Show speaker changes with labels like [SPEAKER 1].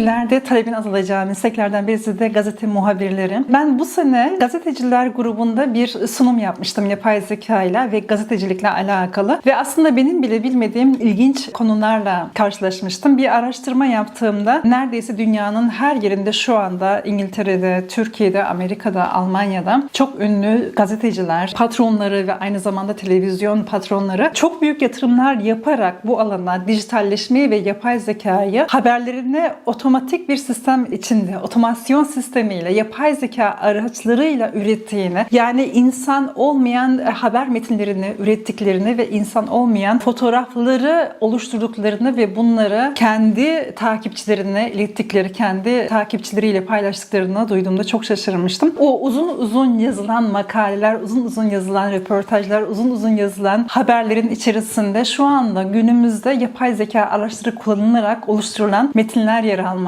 [SPEAKER 1] ileride talebin azalacağı mesleklerden birisi de gazete muhabirleri. Ben bu sene gazeteciler grubunda bir sunum yapmıştım yapay zeka ile ve gazetecilikle alakalı. Ve aslında benim bile bilmediğim ilginç konularla karşılaşmıştım. Bir araştırma yaptığımda neredeyse dünyanın her yerinde şu anda İngiltere'de, Türkiye'de, Amerika'da, Almanya'da çok ünlü gazeteciler, patronları ve aynı zamanda televizyon patronları çok büyük yatırımlar yaparak bu alana dijitalleşmeyi ve yapay zekayı haberlerine otomatik bir sistem içinde, otomasyon sistemiyle, yapay zeka araçlarıyla ürettiğini, yani insan olmayan e, haber metinlerini ürettiklerini ve insan olmayan fotoğrafları oluşturduklarını ve bunları kendi takipçilerine ilettikleri, kendi takipçileriyle paylaştıklarını duyduğumda çok şaşırmıştım. O uzun uzun yazılan makaleler, uzun uzun yazılan röportajlar, uzun uzun yazılan haberlerin içerisinde şu anda günümüzde yapay zeka araçları kullanılarak oluşturulan metinler yer almakta.